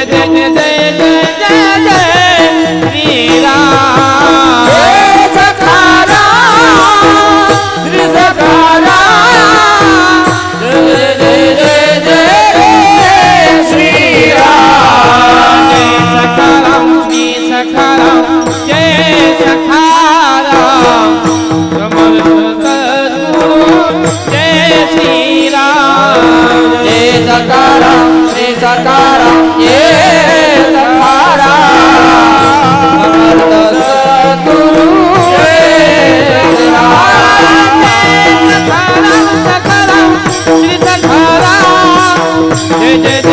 शिरा के सखारा सकारा श्री सकारा जय जय